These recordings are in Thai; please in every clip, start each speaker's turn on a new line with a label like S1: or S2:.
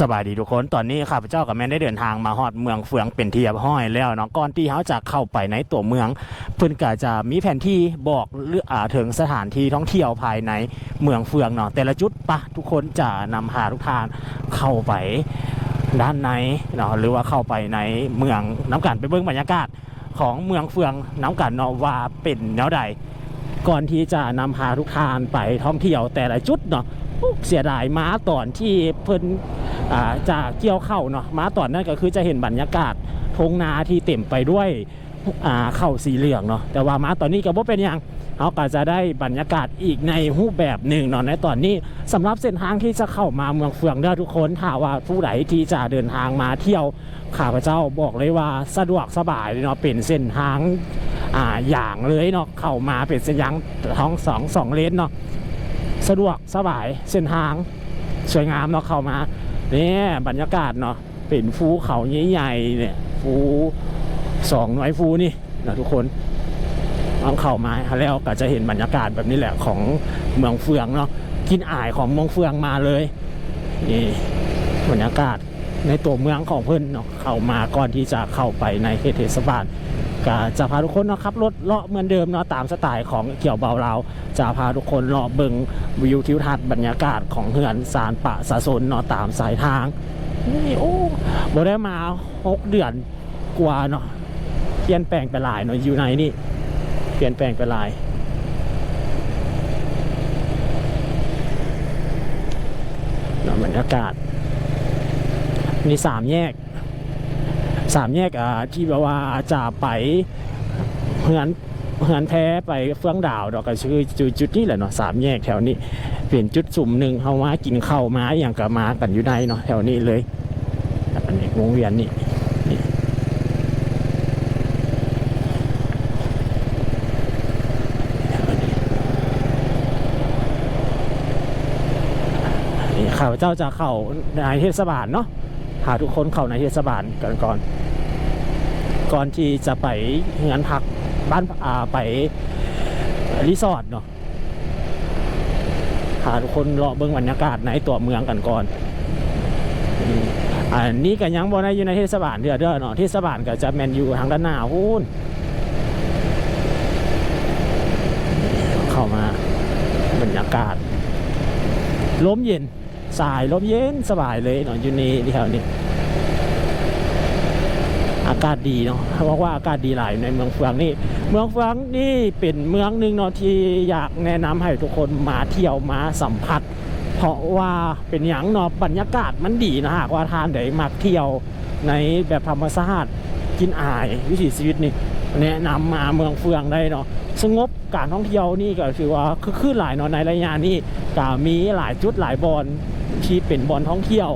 S1: สบายดีทุกคน ตอนนี้ข้าพเจ้ากับแม่ได้เดินทางมาฮอดเมืองเฟืองเป็นที่เรียบห้อยแล้วเนาะ ก่อนที่เขาจะเข้าไปในตัวเมือง เพิ่อนก็จะมีแผนที่บอกเรื่องอ่าถึงสถานที่ท่องเที่ยวภายในเมืองเฟืองเนาะ แต่ละจุดปะทุกคนจะนำพาทุกทานเข้าไปด้านในเนาะ หรือว่าเข้าไปในเมืองน้ำกันไปเบิ่งบรรยากาศของเมืองเฟืองน้ำกันเนาะว่าเป็นแนวใด ก่อนที่จะนำพาทุกทานไปท่องเที่ยวแต่ละจุดเนาะอุ๊ยเสียดายม้าตอนที่เพิ่น อ่าจะเกี่ยวเข้าเนาะมาตอนนั้นก็คือจะเห็นบรรยากาศทงนาที่เต็มไปด้วยเข้าสีเหลืองเนาะแต่ว่ามาตอนนี้ก็บ่เป็นยังเขาก็จะได้บรรยากาศอีกในรูปแบบหนึ่งเนาะในตอนนี้สำหรับเส้นทางที่จะเข้ามาเมืองเฟืองเด้อทุกคนถ้าว่าผู้ใดที่จะเดินทางมาเที่ยวข้าพเจ้าบอกเลยว่าสะดวกสบายเนาะเป็นเส้นทางอ่าอย่างเลยเนาะเข้ามาเป็นเส้นยางท้องสองสองเลนเนาะสะดวกสบายเส้นทางสวยงามเนาะเข้ามา เนี่ยบรรยากาศเนาะเป็นภูเขาใหญ่ๆเนี่ยภูสองน่วยภูนี่นะทุกคนเอาเข้ามาแล้วก็จะเห็นบรรยากาศแบบนี้แหละของเมืองเฟืองเนาะกินอายของเมืองเฟืองมาเลยนี่บรรยากาศในตัวเมืองของเพิ่อนเนาะเข้ามาก่อนที่จะเข้าไปในเขตเทศบาล ก็จะพาทุกคนเนาะขับรถเลาะเหมือนเดิมเนาะตามสไตล์ของเกี่ยวเบาเราจะพาทุกคนเลาะเบิงวิวทิวทัศน์บรรยากาศของเหือนสารปะสะสนเนาะตามสายทางนี่โอ้บ่ได้มาหกเดือนกว่าเนาะเปลี่ยนแปลงไปหลายเนาะอยู่ในนี่เปลี่ยนแปลงไปหลายเนาะบรรยากาศมีสามแยก สามแยกอ่าที่แบบว่าจะไปเฮือนเฮือนแพ้ไปเฟื่องดาวดอกก็คือจุดจุดนี้แหละเนาะสามแยกแถวนี้ เป็นจุดสุ่มหนึ่งเขามากินข้าวมาอย่างกับมากันอยู่ในเนาะแถวนี้เลยอันนี้วงเวียนนี่นี่นี่ข้าพเจ้าจะเข้าในเทศบาลเนาะ พาทุกคนเข้าในเทศบาลกันก่อน ก่อนที่จะไปงานพักบ้านอ่าไปรีสอร์ทเนาะพาทุกคนเลาะเบิ่งบรรยากาศในตัวเมืองกันก่อนอันนี้ก็ยังบ่ได้อยู่ในเทศบาลเด้อเด้อเนาะเทศบาลก็จะแมนอยู่ทางด้านหน้าฮู้นเข้ามาบรรยากาศล้มเย็น สายลมเย็นสบายเลยเนาะอยู่นี่ที่แถวนี้ อากาศดีเนาะเพราะว่าอากาศดีหลายในเมืองเฟืองนี่ เมืองเฟืองนี่เป็นเมืองหนึ่งเนาะที่อยากแนะนำให้ทุกคนมาเที่ยวมาสัมผัส เพราะว่าเป็นอย่างเนาะบรรยากาศมันดีนะหากว่าทานได้มักเที่ยวในแบบธรรมชาติกินอายวิถีชีวิตนี่แนะนำมาเมืองเฟืองได้เนาะสงบการท่องเที่ยวนี่ก็ถือว่าคือขึ้นหลายเนาะในระยะนี้ก็มีหลายจุดหลายบอล ที่เป็นบอลท่องเที่ยว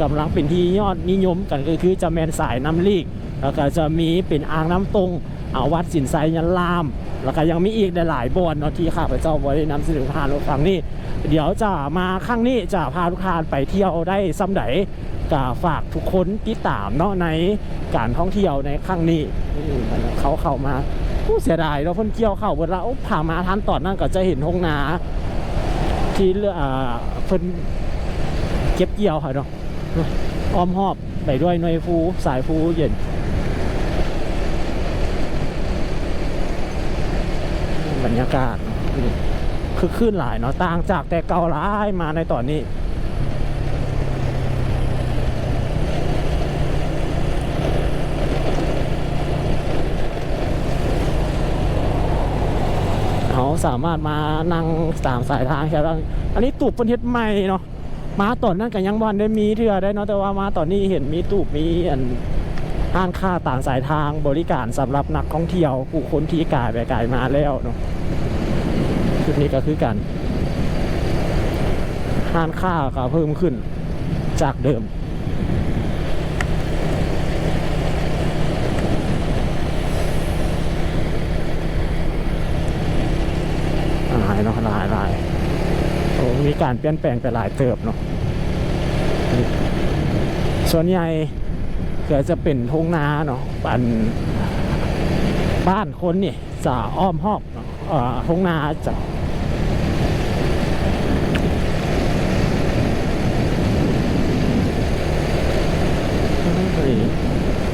S1: กำลังเป็นที่ยอดนิยมกันก็คือจะแมนสายน้ำลีก แล้วก็จะมีเป็นอ่างน้ำตรงอาวัดสินไซยันลาม แล้วก็ยังมีอีกหลายบอนเนาะที่ข้าพเจ้าบรินำเสนอทานฟังนี่เดี๋ยวจะมาครั้งนี้จะพาทุกทานไปเที่ยวได้ซ้ำไหนก็ฝากทุกคนติดตามเนาะในการท่องเที่ยวในครั้งนี้เขาเข้ามาผู้เสียดายเราเพิ่นเกี่ยวเข้าเวลาผ่ามาทันตอนนั้นก็จะเห็นทงนาที่เรืออ่าเพิ่น เก็บเกี่ยวค่ะเนาะอ้อมหอบไปด้วยหน่วยฟูสายฟูเย็นบรรยากาศคือขึ้นหลายเนาะต่างจากแต่เก่าหลายมาในตอนนี้เขาสามารถมานั่งตามสายทางแค่นั้นอันนี้ตูบเป็นเฮ็ดใหม่เนาะ มาต่อนนั้นกันยังบอนได้มีเถื่อได้เนาะแต่ว่ามาตอนนี้เห็นมีตู้มีอันห้างค่าต่างสายทางบริการสำหรับนักท่องเที่ยวผู้คนที่กายไปกายมาแล้วเนาะชุดนี้ก็คือกันห้างค่าก็เพิ่มขึ้นจากเดิม การเปลี่ยนแปลงไปหลายเติบเนาะส่วนใหญ่เก็จะเป็นทุ่งนาเนาะปันบ้านคนนี่จะอ้อมหอกเนาะทุ่งนาจะ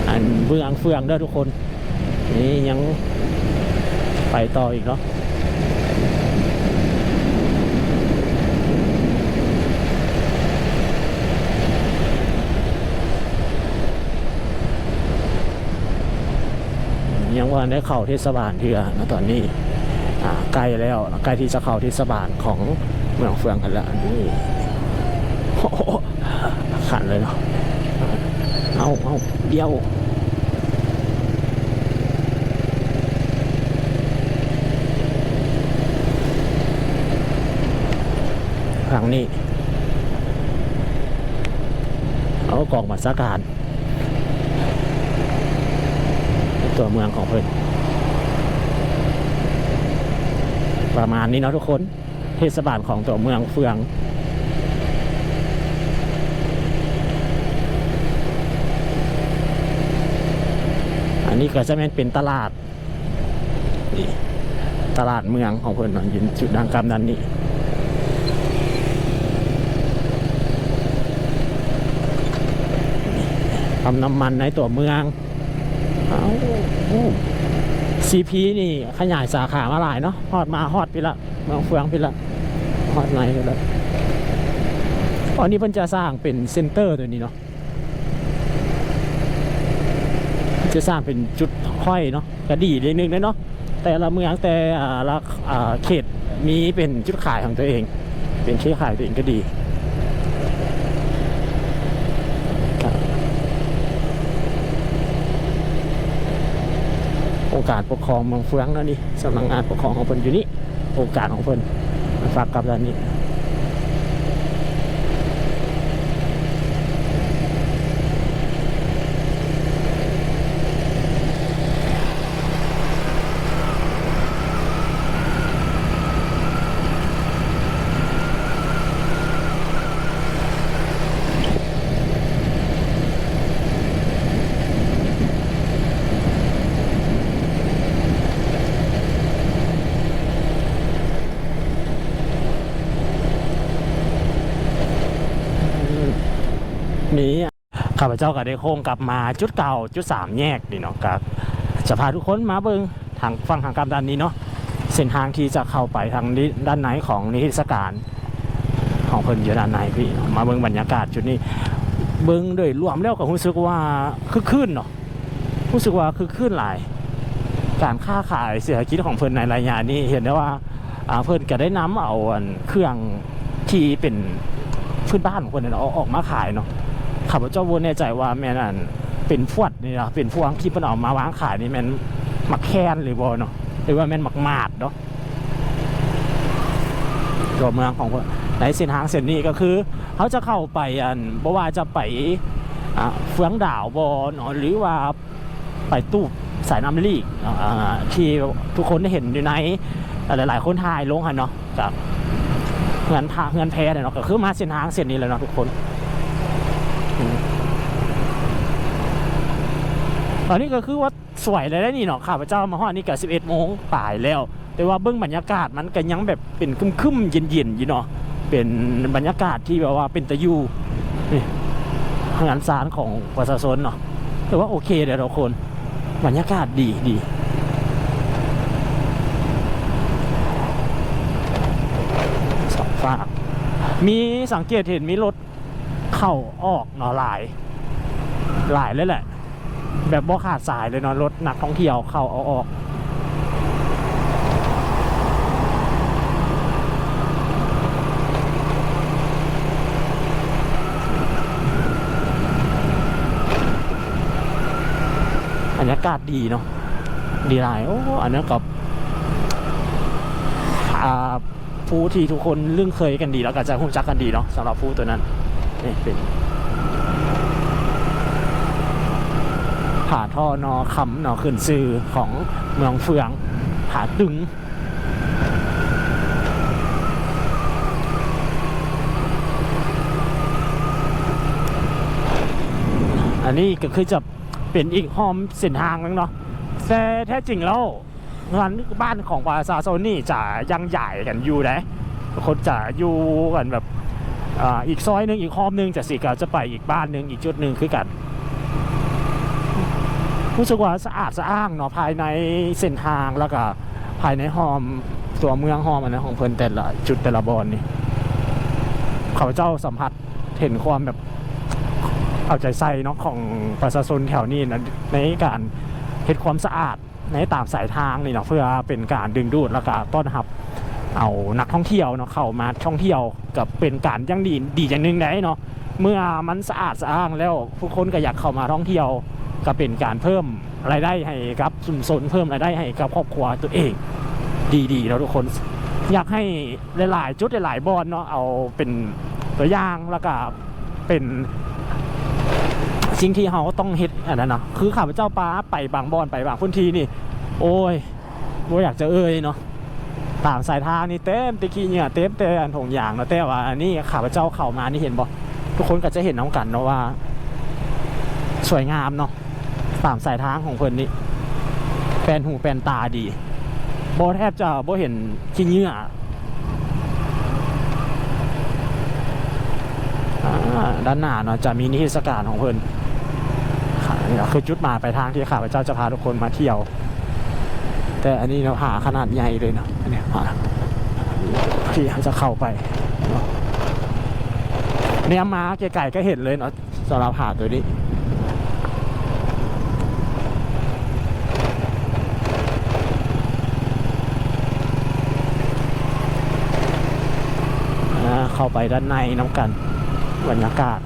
S1: อันเบื้องเฟืองเด้อทุกคน นี่ยังไปต่ออีกเนาะ ยังว่าได้เข้าเทศบาลเทือนะตอนนี้ใกล้แล้วใกล้ที่จะเข้าเทศบาลของเมืองเฟืองกันแล้วนี่อ้โหขันเลยเนาะเอาเอาเดี่ยวครั้งนี้เอากองมาสการ ตัวเมืองของเพิ่นประมาณนี้เนาะทุกคน เทศบาลของตัวเมืองเฟืองอันนี้ก็จะแม่นเป็นตลาดตลาดเมืองของเพิ่นนาะยืนจุดดังกำนันนี้ทำน้ำมันในตัวเมือง ซีพีนี่ขยายสาขามาหลายเนาะฮอดมาฮอดไปละเมืองเฟืองไปละฮอดไหนไปละอันนี้เพิ่นจะสร้างเป็นเซ็นเตอร์ตัวนี้เนาะจะสร้างเป็นจุดค่อยเนาะก็ดีเรื่องนึงเลยเนาะแต่ละเมืองแต่ละเขตมีเป็นจุดขายของตัวเอง เป็นเขตขายตัวเองก็ดี โอกาสปกครองเมืองเฟืองแล้วนี่สำนักงานปกครองของเพิ่นอยู่นี่โอกาสของเพิ่นฝากกับด้านนี้นี้ ข้าพเจ้าก็ได้โค้งกลับมาจุดเก่าจุดสามแยกนี่เนาะกับจะพาทุกคนมาเบิงทางฝั่งทางกรรมด้านนี้เนาะเส้นทางที่จะเข้าไปทางนี้ด้านไหนของนิทรรศการของเพิ่นอยู่ด้านในพี่มาเบิงบรรยากาศจุดนี้เบิงโดยรวมแล้วก็รู้สึกว่าคึกคืนเนาะรู้สึกว่าคึกคืนหลาย การค้าขายเศรษฐกิจของเพิ่นในรายงานนี้เห็นได้ว่าเพิ่นก็ได้นำเอาเครื่องที่เป็นพื้นบ้านของเพิ่นเนยเอาออกมาขายเนาะ ข้าพเจ้าวนแน่ใจว่าแม่นอันเป็นฟวดนี่นะเป็นพวงที่เพิ่นเอามาวางขายนี่แม่นมักแค้นหรือบ่เนาะหรือว่าแม่นมักมาดเนาะตัวเมืองของเพิ่นในเส้นทางเส้นนี้ก็คือเขาจะเข้าไปอันบ่ว่าจะไปเฟืองดาวบ่เนาะหรือว่าไปตู้สายน้ำลีกที่ทุกคนได้เห็นอยู่ในหลาย ๆ คนถ่ายลงค่ะเนาะกับเงินพาเงินแพ้เนี่ยเนาะก็คือมาเส้นทางเส้นนี้เลยเนาะทุกคนอืม ตอนนี้ก็คือว่าสวยเลยได้นี่เนาะข้าพเจ้ามาฮอดนี่ก็11โมงป่ายแล้ว แต่ว่าเบื้องบรรยากาศมันก็ยังแบบเป็นคึมๆเย็นๆอยู่เนาะเป็นบรรยากาศที่แบบว่าเป็นตะยูนี่งานสารของประชาชนเนาะแต่ว่าโอเคเดี๋ยวทุกคนบรรยากาศดีดีสองฝากมีสังเกตเห็นมีรถเข้าออกเนาะหลาย หลายเลยแหละ แบบบ่ขาดสายเลยเนาะรถนักท่องเที่ยวเข้าเอาออกบรรยากาศดีเนาะดีหลายโอ้อันนั้นกับผู้ที่ทุกคนเรื่องเคยกันดีแล้วก็จะรู้จักกันดีเนาะสำหรับผู้ตัวนั้นนี่เป็น ผาท่อนอคำนอขึ้นซื้อของเมืองเฟืองผาตึงอันนี้ก็คือจะเป็นอีกหอมเส้นทางนึงเนาะแต่แท้จริงแล้วงานบ้านของประชาชนนี่จะยังใหญ่กันอยู่นะคนจะอยู่กันแบบอ,อีกซอยหนึ่งอีกหอมหนึ่งจะสิก็จะไปอีกบ้านหนึ่งอีกจุดหนึ่งคือกัน รู้สึกว่าสะอาดสะอ้างเนาะภายในเส้นทางแล้วก็ภายในหอมตัวเมืองหอมอันนั้นของเพิ่นแต่ละจุดแต่ละบอนนี่เขาเจ้าสัมผัสเห็นความแบบเอาใจใส่เนาะของประชาชนแถวนี้นะในการเฮ็ดความสะอาดในตามสายทางนี่เนาะเพื่อเป็นการดึงดูดแล้วก็ต้อนรับเอานักท่องเที่ยวเนาะเข้ามาท่องเที่ยวกับเป็นการยังดีดีอย่างหนึ่งได้เนาะเมื่อมันสะอาดสะอ้างแล้วผู้คนก็อยากเข้ามาท่องเที่ยว ก็เป็นการเพิ่มรายได้ให้กับชุมชนเพิ่มรายได้ให้กับครอบครัวตัวเอง ดีๆแล้วทุกคน อยากให้หลายๆจุดหลายๆบอนเนาะเอาเป็นตัวอย่างแล้วก็เป็นสิ่งที่เขาต้องเฮ็ดอันนั้นเนาะคือข้าพเจ้าป้าไปบางบอนไปบางพื้นที่นี่ โอ้ยบ่อยากจะเอ่ยเนาะตามสายทางนี่เต็มตะกี้เนี่ยเต็มแต่อันถงอย่างเนาะแต่ว่าอันนี้ข้าพเจ้าเข้ามานี่เห็นบ่ทุกคนก็จะเห็นน้องกันเนาะว่า สวยงามเนาะ ตามสายทางของเพิ่นนี่แปลนหูแปลนตาดีบ่แทบจะบ่เห็นขี้เงื่อด้านหน้าเนาะจะมีนิทรรศการของเพิ่นค่ะนี่ก็คือจุดหมายปลายทางที่ข้าพเจ้าจะพาทุกคนมาเที่ยว แต่อันนี้เราหาขนาดใหญ่เลยเนาะอันนี้หาที่จะเข้าไปเนี่ยมาไกลๆก็เห็นเลยเนาะสำหรับหาตัวนี้อ่า เข้าไปด้านในน้ำกันบรรยากาศ